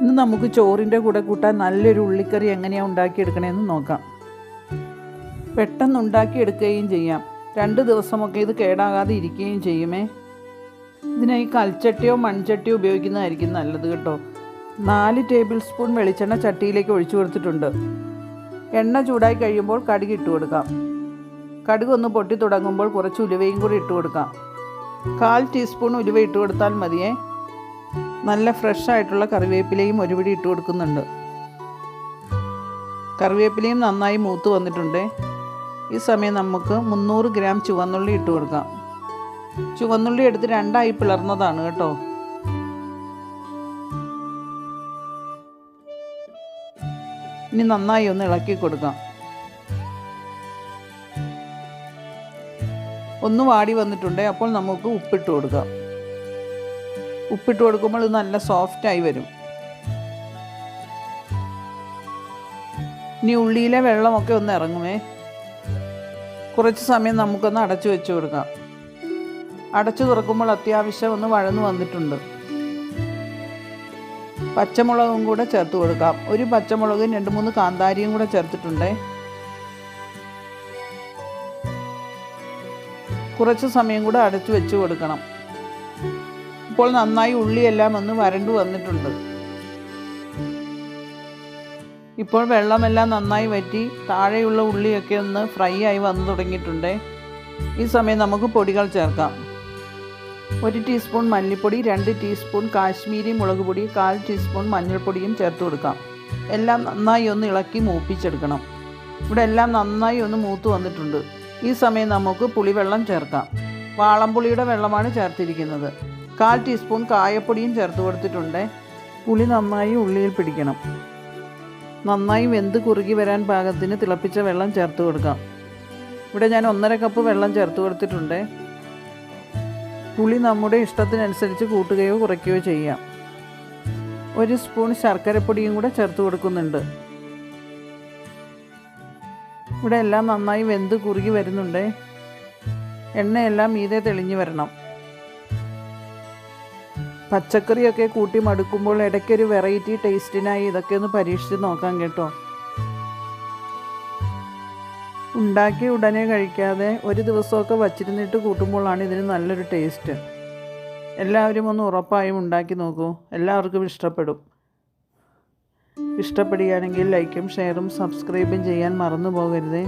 ഇന്ന് നമുക്ക് ചോറിന്റെ കൂടെ കൂട്ടാൻ നല്ലൊരു ഉള്ളിക്കറി എങ്ങനെയാണ് ഉണ്ടാക്കിയെടുക്കണമെന്ന് നോക്കാം. പെട്ടെന്ന് ഉണ്ടാക്കിയെടുക്കുകയും ചെയ്യാം. രണ്ട് ദിവസമൊക്കെ ഇത് കേടാകാതെ ഇരിക്കുകയും ചെയ്യുമേ. ഇതിനായി കൽച്ചട്ടിയോ മൺചട്ടിയോ ഉപയോഗിക്കുന്നതായിരിക്കും നല്ലത് കേട്ടോ. നാല് ടേബിൾ സ്പൂൺ വെളിച്ചെണ്ണ ചട്ടിയിലേക്ക് ഒഴിച്ചു കൊടുത്തിട്ടുണ്ട്. എണ്ണ ചൂടായി കഴിയുമ്പോൾ കടുക് ഇട്ട് കൊടുക്കാം. കടുക് ഒന്ന് പൊട്ടി തുടങ്ങുമ്പോൾ കുറച്ച് ഉലുവയും കൂടി ഇട്ട് കൊടുക്കാം. കാൽ ടീസ്പൂൺ ഉലുവ ഇട്ട് കൊടുത്താൽ മതിയേ. നല്ല ഫ്രഷ് ആയിട്ടുള്ള കറിവേപ്പിലയും ഒരുപിടി ഇട്ട് കൊടുക്കുന്നുണ്ട്. കറിവേപ്പിലയും നന്നായി മൂത്ത് വന്നിട്ടുണ്ട്. ഈ സമയം നമുക്ക് മുന്നൂറ് ഗ്രാം ചുവന്നുള്ളി ഇട്ട് കൊടുക്കാം. ചുവന്നുള്ളി എടുത്ത് രണ്ടായി പിളർന്നതാണ് കേട്ടോ. ഇനി നന്നായി ഒന്ന് ഇളക്കി കൊടുക്കാം. ഒന്ന് വാടി വന്നിട്ടുണ്ട്. അപ്പോൾ നമുക്ക് ഉപ്പിട്ട് കൊടുക്കാം. ഉപ്പിട്ട് കൊടുക്കുമ്പോൾ ഇത് നല്ല സോഫ്റ്റായി വരും. ഇനി ഉള്ളിയിലെ വെള്ളമൊക്കെ ഒന്ന് ഇറങ്ങുമേ കുറച്ച് സമയം നമുക്കൊന്ന് അടച്ചു വെച്ച് കൊടുക്കാം. അടച്ചു തുറക്കുമ്പോൾ അത്യാവശ്യം ഒന്ന് വഴന്നു വന്നിട്ടുണ്ട്. പച്ചമുളകും കൂടെ ചേർത്ത് കൊടുക്കാം. ഒരു പച്ചമുളകും രണ്ട് മൂന്ന് കാന്താരിയും കൂടെ ചേർത്തിട്ടുണ്ടേ. കുറച്ച് സമയം കൂടെ അടച്ചു വെച്ച് കൊടുക്കണം. ഇപ്പോൾ നന്നായി ഉള്ളിയെല്ലാം ഒന്ന് വരണ്ടു വന്നിട്ടുണ്ട്. ഇപ്പോൾ വെള്ളമെല്ലാം നന്നായി വറ്റി താഴെയുള്ള ഉള്ളിയൊക്കെ ഒന്ന് ഫ്രൈ ആയി വന്ന് തുടങ്ങിയിട്ടുണ്ട്. ഈ സമയം നമുക്ക് പൊടികൾ ചേർക്കാം. ഒരു ടീസ്പൂൺ മല്ലിപ്പൊടി രണ്ട് ടീസ്പൂൺ കാശ്മീരി മുളക് പൊടി കാൽ ടീസ്പൂൺ മഞ്ഞൾപ്പൊടിയും ചേർത്ത് കൊടുക്കാം. എല്ലാം നന്നായി ഒന്ന് ഇളക്കി മൂപ്പിച്ചെടുക്കണം. ഇവിടെ എല്ലാം നന്നായി ഒന്ന് മൂത്ത് വന്നിട്ടുണ്ട്. ഈ സമയം നമുക്ക് പുളിവെള്ളം ചേർക്കാം. വാളംപുളിയുടെ വെള്ളമാണ് ചേർത്തിരിക്കുന്നത്. കാൽ ടീസ്പൂൺ കായപ്പൊടിയും ചേർത്ത് കൊടുത്തിട്ടുണ്ട്. പുളി നന്നായി ഉള്ളിയിൽ പിടിക്കണം. നന്നായി വെന്ത് കുറുകി വരാൻ പാകത്തിന് തിളപ്പിച്ച വെള്ളം ചേർത്ത് കൊടുക്കാം. ഇവിടെ ഞാൻ ഒന്നര കപ്പ് വെള്ളം ചേർത്ത് കൊടുത്തിട്ടുണ്ട്. പുളി നമ്മുടെ ഇഷ്ടത്തിനനുസരിച്ച് കൂട്ടുകയോ കുറയ്ക്കുകയോ ചെയ്യാം. ഒരു സ്പൂൺ ശർക്കരപ്പൊടിയും കൂടെ ചേർത്ത് കൊടുക്കുന്നുണ്ട്. ഇവിടെ എല്ലാം നന്നായി വെന്ത് കുറുകി വരുന്നുണ്ട്. എണ്ണയെല്ലാം മീതെ തെളിഞ്ഞു വരണം. പച്ചക്കറിയൊക്കെ കൂട്ടി മടുക്കുമ്പോൾ ഇടയ്ക്കൊരു വെറൈറ്റി ടേസ്റ്റിനായി ഇതൊക്കെ ഒന്ന് പരീക്ഷിച്ച് നോക്കാം കേട്ടോ. ഉണ്ടാക്കി ഉടനെ കഴിക്കാതെ ഒരു ദിവസമൊക്കെ വച്ചിരുന്നിട്ട് കൂട്ടുമ്പോഴാണ് ഇതിന് നല്ലൊരു ടേസ്റ്റ് എല്ലാവരും ഒന്ന് ഉറപ്പായും ഉണ്ടാക്കി നോക്കൂ. എല്ലാവർക്കും ഇഷ്ടപ്പെടും. ഇഷ്ടപ്പെടുകയാണെങ്കിൽ ലൈക്കും ഷെയറും സബ്സ്ക്രൈബും ചെയ്യാൻ മറന്നു പോകരുതേ